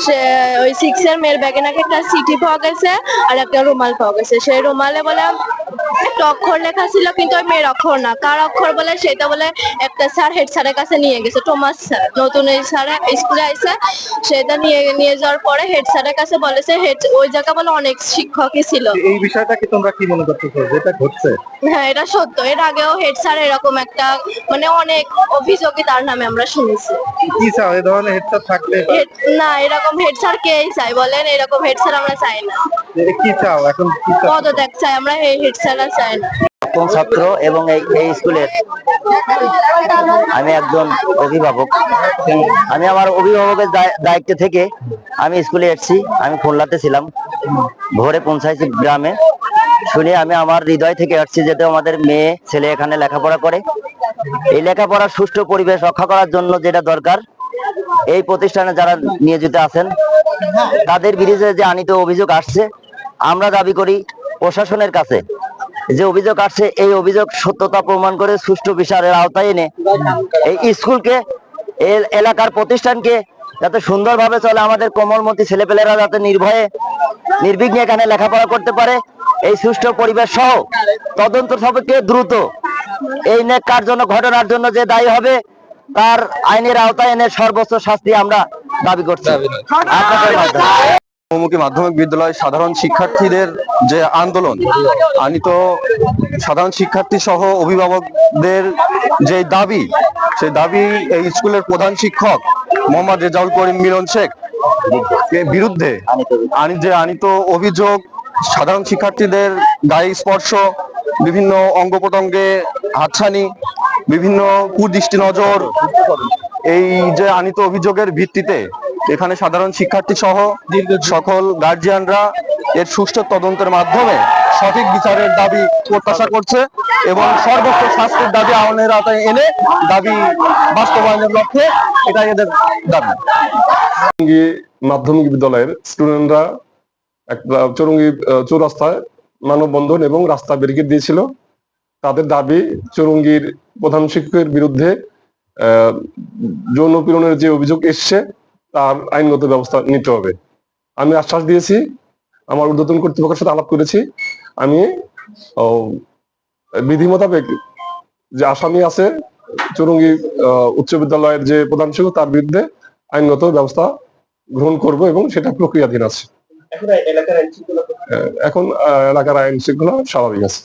সে ওই সিক্স এর মেয়ের ব্যাগে নাকি একটা চিঠি পাওয়া গেছে আর একটা রুমাল পাওয়া গেছে। সেই রুমালে বলে একটা অক্ষর লেখা ছিল কিন্তু ওই মেয়ের অক্ষর না। কার অক্ষর বলে? সেটা বলে একটা স্যার হেড স্যারের কাছে নিয়ে গেছে টোমাস স্যার। নতুন এই স্যার স্কুলে আইসে সেটা নিয়ে নিয়ে যাওয়ার পরে হেড স্যারের কাছে বলেছে হেড ওই জায়গা বলে অনেক শিক্ষকই ছিল। এই বিষয়টাকে তোমরা কি মনে করতেছো যেটা ঘটছে? হ্যাঁ এটা সত্য। এর আগেও হেড স্যার এরকম একটা মানে অনেক অভিযোগই তার নামে আমরা শুনেছি। কি চাও এই ধরনের হেডসেট থাকলে হেড- না এরকম হেড স্যার কেই চাই বলেন? এরকম হেড স্যার আমরা চাই না। কি চাও? এখন কি চাও? পদত্যাগ চাই আমরা এই হেড স্যার চাই না। কোন ছাত্র এবং এই এই স্কুলের আমি একজন অভিভাবক। আমি আমার অভিভাবকের দায়িত্ব থেকে আমি স্কুলে এসেছি আমি খুলনাতে ছিলাম। ভোরে পৌঁছাইছি গ্রামে। শুনে আমি আমার হৃদয় থেকে আসছি যেহেতু আমাদের মেয়ে ছেলে এখানে লেখাপড়া করে। এই লেখাপড়ার সুষ্ঠু পরিবেশ রক্ষা করার জন্য যেটা দরকার এই প্রতিষ্ঠানে যারা নিয়োজিত আছেন, তাদের বিরুদ্ধে যে আনিত অভিযোগ আসছে, আমরা দাবি করি প্রশাসনের কাছে। যে অভিযোগ আসছে, এই অভিযোগ সত্যতা প্রমাণ করে সুষ্ঠু বিচারের আওতায় এনে এই স্কুলকে এলাকার প্রতিষ্ঠানকে যাতে সুন্দরভাবে চলে আমাদের কোমলমতি ছেলেপেলেরা যাতে নির্ভয়ে, নির্বিঘ্নে এখানে লেখাপড়া করতে পারে, এই সুষ্ঠু পরিবেশ সহ তদন্ত সাপেক্ষে দ্রুত। এই নেককার জন্য ঘটনার জন্য যে দায়ী হবে তার আইনের আওতায় এনে সর্বোচ্চ শাস্তি আমরা দাবি করছি। আপনাদের বহুমুখী মাধ্যমিক বিদ্যালয় সাধারণ শিক্ষার্থীদের যে আন্দোলন আনিত সাধারণ শিক্ষার্থী সহ অভিভাবকদের যে দাবি সেই দাবি এই স্কুলের প্রধান শিক্ষক মোহাম্মদ রেজাউল করিম মিলন শেখ এর বিরুদ্ধে আনি যে আনিত অভিযোগ সাধারণ শিক্ষার্থীদের গায়ে স্পর্শ বিভিন্ন অঙ্গ প্রত্যঙ্গে হাতছানি বিভিন্ন কুদৃষ্টি নজর এই যে আনিত অভিযোগের ভিত্তিতে এখানে সাধারণ শিক্ষার্থী সহ সকল গার্জিয়ানরা এর সুষ্ঠু তদন্তের মাধ্যমে সঠিক বিচারের দাবি প্রত্যাশা করছে এবং সর্বোচ্চ শাস্তির দাবি আইনের আওতায় এনে দাবি বাস্তবায়নের লক্ষ্যে এটাই এদের দাবি। মাধ্যমিক বিদ্যালয়ের স্টুডেন্টরা একটা চৌরঙ্গি চৌরাস্তায় মানববন্ধন এবং রাস্তা ব্যারিকেড দিয়েছিল। তাদের দাবি চৌরঙ্গির প্রধান শিক্ষকের বিরুদ্ধে যৌন পীড়নের যে অভিযোগ এসছে তার আইনগত ব্যবস্থা নিতে হবে। আমি আশ্বাস দিয়েছি আমার ঊর্ধ্বতন কর্তৃপক্ষের সাথে আলাপ করেছি। আমি বিধি মোতাবেক যে আসামি আছে চৌরঙ্গি উচ্চ বিদ্যালয়ের যে প্রধান শিক্ষক তার বিরুদ্ধে আইনগত ব্যবস্থা গ্রহণ করব এবং সেটা প্রক্রিয়াধীন আছে। এখন এলাকার আইন শৃঙ্খলা স্বাভাবিক আছে।